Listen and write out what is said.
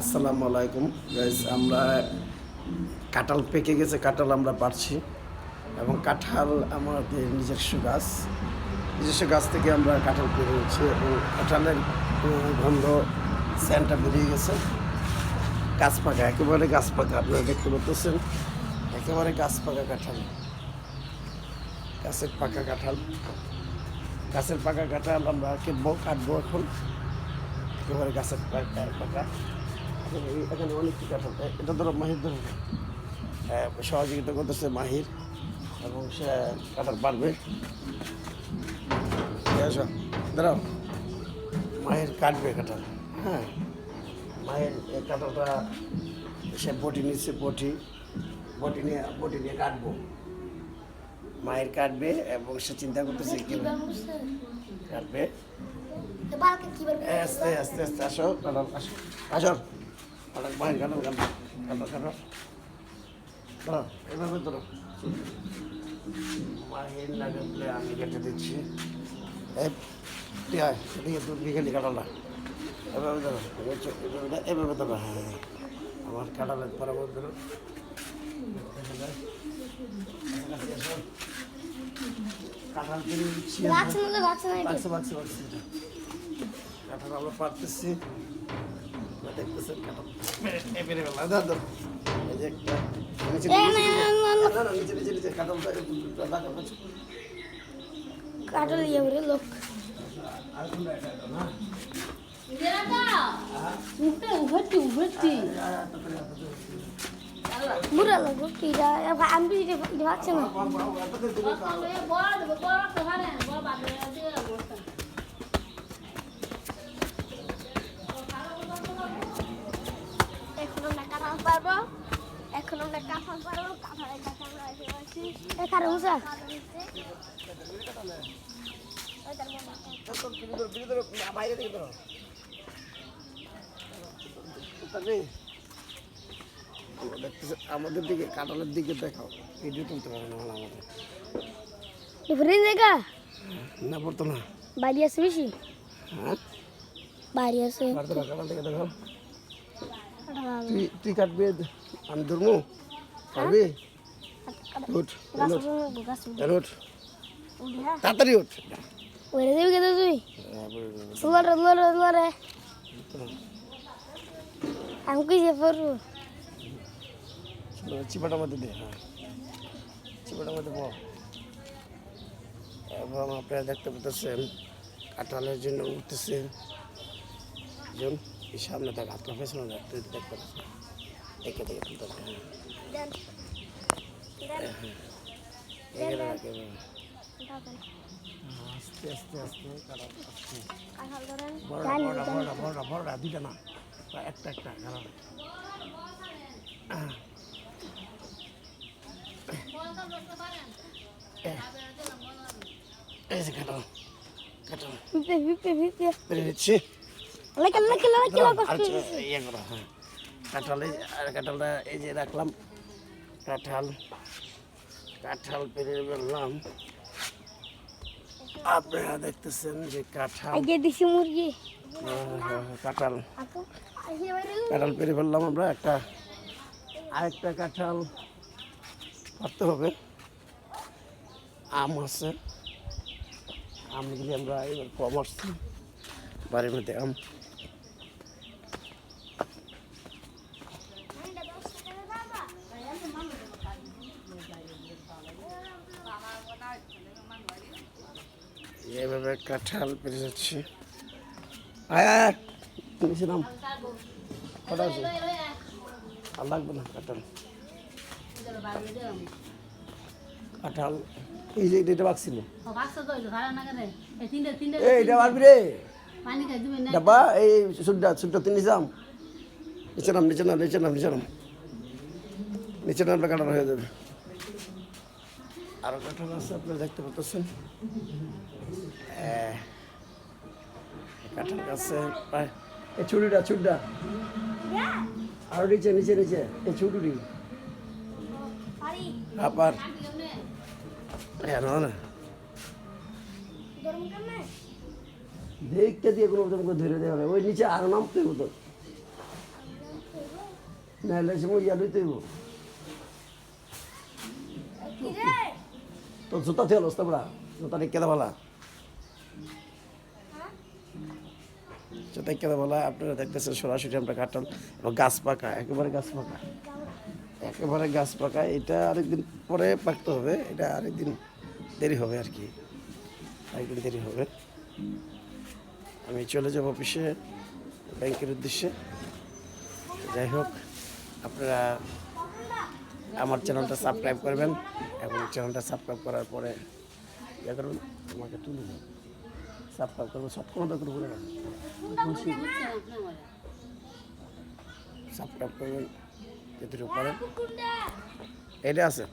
আসসালামু আলাইকুম। গাইজ আমরা কাঁঠাল পেকে গেছে, কাঁঠাল আমরা পারছি। এবং কাঁঠাল আমাদের নিজস্ব গাছ। নিজস্ব গাছ থেকে আমরা কাঁঠাল পেরে হচ্ছে এবং কাঁঠালের গন্ধ স্যান্টটা বেরিয়ে গেছে। গাছ পাকা, একেবারে গাছ পাকা, আপনারা দেখতে পাচ্ছেন। একেবারে গাছ পাকা কাঁঠাল। গাছের পাকা কাঁঠাল। গাছের পাকা কাঁঠাল আমরা কেটবো, কাটবো এখন। একেবারে গাছের পাকা পাকা। এখন অনেক কি এটা ধরো মাহির ধরো হ্যাঁ, সহযোগিতা করতেছে মাহির এবং সে কাঁঠাল পারবে দাঁড়াও মাহির কাটবে কাঁঠাল হ্যাঁ মায়ের কাঁঠালটা সে বটি নিচ্ছে বটি বটি নিয়ে বটি নিয়ে কাটবো মায়ের কাটবে এবং সে চিন্তা করতেছে কি কাটবে আস্তে আস্তে আস্তে আসো আসো। আসো। ধরো এভাবে ধরো মায়ের না কাটলে আমি কেটে দিচ্ছি। এদিকে বিকেলি কাঁঠালটা। এভাবে ধরো এভাবে ধরো, হ্যাঁ। আমার কাঁঠালের বরাবর ধরো কাঁঠাল কিনে দিচ্ছি বাক্স বাক্স বাক্স কাঁঠাল আমরা পারতেছি দেখতেছেন এই পেরে গেল দাদা এই যে একটা নিচে নিচে, নিচে, আমি এখন আমরা কাঁঠাল পারব এখন আমরা কাঁঠাল পারব কাঁঠালের কাছে আমরা এসে এখানে উষা বাইরে থেকে ধরো আমাদের দিকে কাঁঠালের দিকে দেখাও। ভিডিও তুলতে পারে না আমাদের। এবারে জায়গা না পড়তো না। বাড়ি আছে বেশি? হ্যাঁ? বাড়ি আছে। কাঁঠাল থেকে দেখাও। তুই তুই কাটবি আমি ধরবো পারবি উঠ গাছ উঠ গাছ এখানে উঠ উঠে হ্যাঁ তাড়াতাড়ি উঠ ওরে দেবি কেন তুই হ্যাঁ, বলে দেবো। লড়ে লড়ে লড়ে আমি কি যে পড়ব চলো, চিপাটার মধ্যে দে হ্যাঁ চিপাটার মধ্যে বল এবং আপনারা দেখতে পাচ্ছেন কাঁঠালের জন্য উঠতেছে জন এই সামনে থাক হাতটা পেছনে থাক তুই দেখতে একে তুলতে হবে হ্যাঁ। এখানে রাখ এভাবে। আস্তে আস্তে আস্তে বড়টা বড়টা বড়টা বড়টা বড়টা দুইটা না। একটা একটা কারণ এই যে কাটাল কাঁঠাল কাঁঠালটা এই যে রাখলাম। কাঁঠাল। কাঁঠাল পেরে বললাম আপনারা দেখতেছেন যে কাঁঠাল মুরগি। হ্যাঁ, হ্যাঁ, হ্যাঁ, কাঁঠাল। কাঁঠাল পেরে ফেললাম আমরা। একটা আরেকটা কাঁঠাল পারতে হবে। আম আছে। আমগুলি আমরা এবার কম আসছি। বাড়ির মধ্যে আম কাঁঠাল পেরে যাচ্ছি। আয় আয় আয়। নাম। কটা আছে? লাগবে না কাঁঠাল। কাঁঠাল। এই যে এটা বাকছিল এই, এটা রে ডাব্বা, এই সুড্ডা সুড্ডা তুই নিচে নিচে নাম নিচে নাম নিচে নাম নিচে নাম। নিচে নামটা কাঁঠাল হয়ে যাবে। আরও কাঁঠাল আছে আপনারা দেখতে পাচ্ছেন? কাঁঠাল গাছে এই ছুরিটা ছুটটা আরও নিচে নিচে নিচে এই গরম কেমনে? দেখতে দিয়ে কোনো তোমাকে ধরে দেওয়া হবে। ওই নিচে আর নামতে হতো নাহলে সে ইয়া লইতে হইব কিরে তো জুতা থেকে লস্তা বড়া জুতা কেদা বলা জুতা কেদা বলা আপনারা দেখতেছেন সরাসরি আমরা কাটাল এবং গাছ পাকা, একেবারে গাছ পাকা। একেবারে গাছ পাকা, এটা আরেকদিন পরে পাকতে হবে, এটা আরেকদিন দেরি হবে আর কি। আরেকদিন দেরি হবে। আমি চলে যাব অফিসে, ব্যাংকের উদ্দেশ্যে। যাই হোক, আপনারা আমার চ্যানেলটা সাবস্ক্রাইব করবেন এবং চ্যানেলটা সাবস্ক্রাইব করার পরে ইয়ে করুন, আমাকে তুলে দেবেন সাবস্ক্রাইব করবেন সব কোনো দরকার করে সাবস্ক্রাইব করবেন এটা আছে।